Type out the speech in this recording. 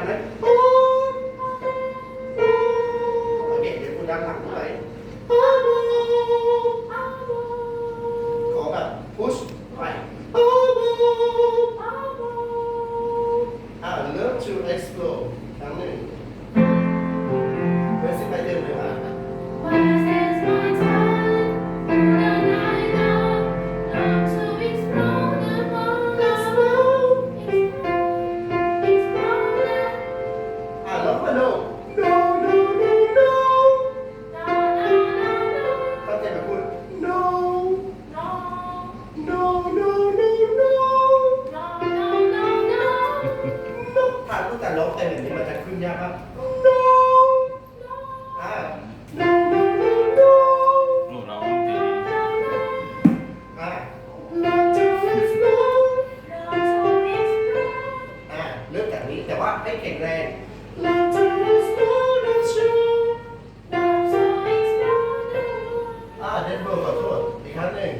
ดังนั้นปุ๊บเด็กเดี๋ยวคุณดังหลังเท่าไหร่ขอแบบพุชไป Ah, learn to explore. ครั้งหนึ่ง จะขึ้นยากอ่าลูเราตีอ่เริ่มจากนี้แต่ว่าให้แข็งแรง อ่าเดินเบอร์ขอโทษอีกครั้งหนึ่ง